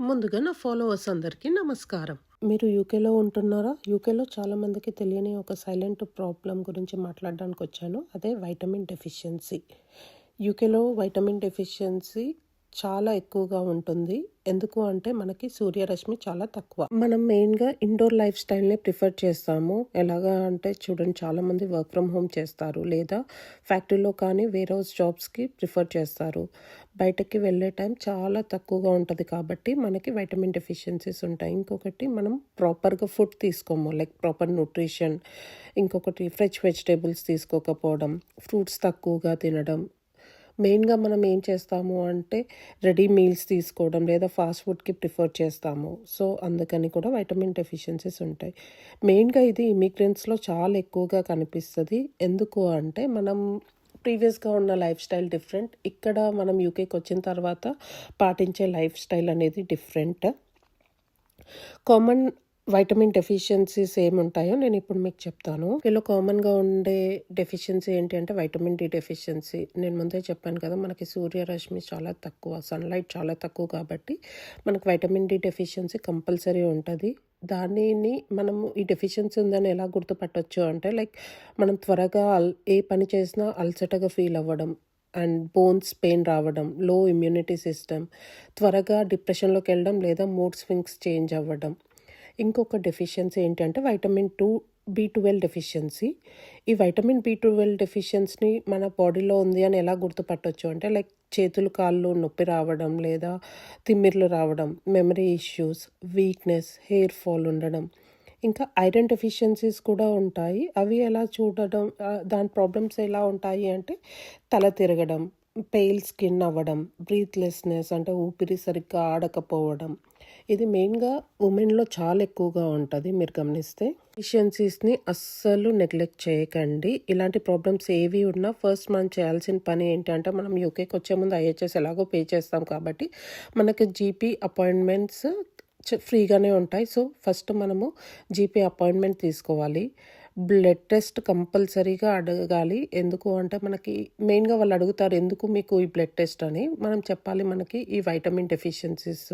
ముందుగా నా ఫాలోవర్స్ అందరికీ నమస్కారం. మీరు యూకేలో ఉంటున్నారా? యూకేలో చాలా మందికి తెలియని ఒక సైలెంట్ ప్రాబ్లం గురించి మాట్లాడడానికి వచ్చాను అదే వైటమిన్ డెఫిషియన్సీ. యూకేలో వైటమిన్ డెఫిషియన్సీ చాలా ఎక్కువగా ఉంటుంది. ఎందుకు అంటే మనకి సూర్యరశ్మి చాలా తక్కువ. మనం మెయిన్గా ఇండోర్ లైఫ్ స్టైల్నే ప్రిఫర్ చేస్తాము. ఎలాగా అంటే చూడండి చాలామంది వర్క్ ఫ్రమ్ హోమ్ చేస్తారు. లేదా ఫ్యాక్టరీలో కానీ వేరే జాబ్స్కి ప్రిఫర్ చేస్తారు. బయటకి వెళ్ళే టైం చాలా తక్కువగా ఉంటుంది కాబట్టి మనకి వైటమిన్ డెఫిషియన్సీస్ ఉంటాయి. ఇంకొకటి మనం ప్రాపర్గా ఫుడ్ తీసుకోము. Like proper nutrition. ఇంకొకటి ఫ్రెష్ వెజిటేబుల్స్ తీసుకోకపోవడం. ఫ్రూట్స్ తక్కువగా తినడం. మెయిన్గా మనం ఏం చేస్తాము అంటే రెడీ మీల్స్ తీసుకోవడం లేదా ఫాస్ట్ ఫుడ్కి ప్రిఫర్ చేస్తాము. సో అందుకని కూడా వైటమిన్ డెఫిషియన్సీస్ ఉంటాయి. మెయిన్గా ఇది ఇమిగ్రెంట్స్లో చాలా ఎక్కువగా కనిపిస్తుంది. ఎందుకు అంటే మనం ప్రీవియస్గా ఉన్న లైఫ్ స్టైల్ డిఫరెంట్. ఇక్కడ మనం యూకేకి వచ్చిన తర్వాత పాటించే లైఫ్ స్టైల్ అనేది డిఫరెంట్. కామన్ వైటమిన్ డెఫిషియన్సీస్ ఏముంటాయో నేను ఇప్పుడు మీకు చెప్తాను. వీళ్ళు కామన్గా ఉండే డెఫిషియన్సీ ఏంటి అంటే వైటమిన్ డి డెఫిషియన్సీ నేను ముందే చెప్పాను కదా మనకి సూర్యరశ్మి చాలా తక్కువ సన్లైట్ చాలా తక్కువ కాబట్టి మనకు వైటమిన్ డి డెఫిషియన్సీ కంపల్సరీ ఉంటుంది. దానిని మనము ఈ డెఫిషియన్సీ ఉందని ఎలా గుర్తుపట్టవచ్చు అంటే లైక్ మనం త్వరగా అల్ ఏ పని చేసినా అలసటగా ఫీల్ అవ్వడం అండ్ బోన్స్ పెయిన్ రావడం లో ఇమ్యూనిటీ సిస్టమ్ త్వరగా డిప్రెషన్లోకి వెళ్ళడం లేదా మూడ్ స్వింగ్స్ చేంజ్ అవ్వడం. ఇంకొక డెఫిషియన్సీ ఏంటంటే vitamin two B twelve deficiency ఈ వైటమిన్ బీ ట్వెల్వ్ డెఫిషియన్సీని మన బాడీలో ఉంది అని ఎలా గుర్తుపట్టవచ్చు అంటే లైక్ చేతులు కాళ్ళు నొప్పి రావడం లేదా తిమ్మిర్లు రావడం memory issues weakness hair fall ఉండడం. ఇంకా ఐరన్ డెఫిషియన్సీస్ కూడా ఉంటాయి. అవి ఎలా చూడడం దాని ప్రాబ్లమ్స్ ఎలా ఉంటాయి అంటే తల తిరగడం పెయిల్ స్కిన్ అవ్వడం బ్రీత్లెస్నెస్ అంటే ఊపిరి సరిగ్గా ఆడకపోవడం ఇది మెయిన్గా ఉమెన్లో చాలా ఎక్కువగా ఉంటుంది మీరు గమనిస్తే. ఎఫిషియన్సీస్ని అస్సలు నెగ్లెక్ట్ చేయకండి. ఇలాంటి ప్రాబ్లమ్స్ ఏవి ఉన్నా ఫస్ట్ మనం చేయాల్సిన పని ఏంటంటే మనం యూకేకి వచ్చే ముందు ఐహెచ్ఎస్ ఎలాగో పే చేస్తాం కాబట్టి మనకి జీపీ అపాయింట్మెంట్స్ ఫ్రీగానే ఉంటాయి. సో ఫస్ట్ మనము జీపీ అపాయింట్మెంట్ తీసుకోవాలి. బ్లడ్ టెస్ట్ కంపల్సరీగా అడగాలి. ఎందుకు అంటే మనకి మెయిన్గా వాళ్ళు అడుగుతారు ఎందుకు మీకు ఈ బ్లడ్ టెస్ట్ అని. మనం చెప్పాలి మనకి ఈ వైటమిన్ డెఫిషియన్సీస్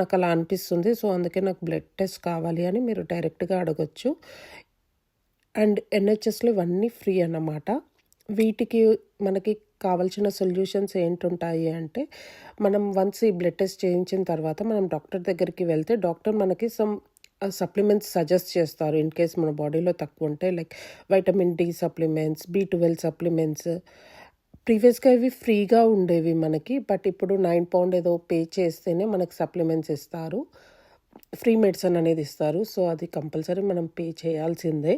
నాకు అలా అనిపిస్తుంది సో అందుకే నాకు బ్లడ్ టెస్ట్ కావాలి అని మీరు డైరెక్ట్గా అడగచ్చు. అండ్ ఎన్హెచ్ఎస్లో ఇవన్నీ ఫ్రీ అన్నమాట. వీటికి మనకి కావాల్సిన సొల్యూషన్స్ ఏంటుంటాయి అంటే మనం వన్స్ ఈ బ్లడ్ టెస్ట్ చేయించిన తర్వాత మనం డాక్టర్ దగ్గరికి వెళ్తే డాక్టర్ మనకి సమ్ సప్లిమెంట్స్ సజెస్ట్ చేస్తారు. ఇన్ కేస్ మన బాడీలో తక్కువ ఉంటే like vitamin D supplements B twelve supplements ప్రీవియస్గా ఇవి ఫ్రీగా ఉండేవి మనకి బట్ ఇప్పుడు నైన్ పౌండ్ ఏదో పే చేస్తేనే మనకి సప్లిమెంట్స్ ఇస్తారు. ఫ్రీ మెడిసిన్ అనేది ఇస్తారు. సో అది కంపల్సరీ మనం పే చేయాల్సిందే.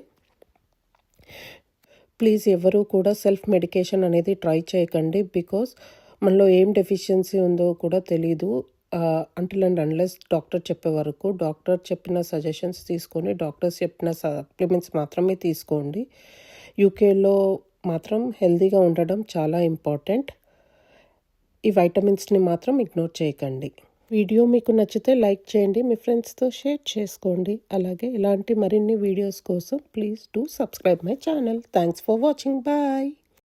ప్లీజ్ ఎవరు కూడా సెల్ఫ్ మెడికేషన్ అనేది ట్రై చేయకండి బికాస్ మనలో ఏం డెఫిషియన్సీ ఉందో కూడా తెలీదు. అంటిల్ అండ్ అన్లెస్ డాక్టర్ చెప్పే వరకు డాక్టర్ చెప్పిన సజెషన్స్ తీసుకొని డాక్టర్స్ చెప్పిన సప్లిమెంట్స్ మాత్రమే తీసుకోండి. యూకేలో మాత్రం హెల్తీగా ఉండడం చాలా ఇంపార్టెంట్ ఈ వైటమిన్స్ని మాత్రం ఇగ్నోర్ చేయకండి. వీడియో మీకు నచ్చితే లైక్ చేయండి. మీ ఫ్రెండ్స్తో షేర్ చేసుకోండి. అలాగే ఇలాంటి మరిన్ని వీడియోస్ కోసం please do subscribe my channel thanks for watching bye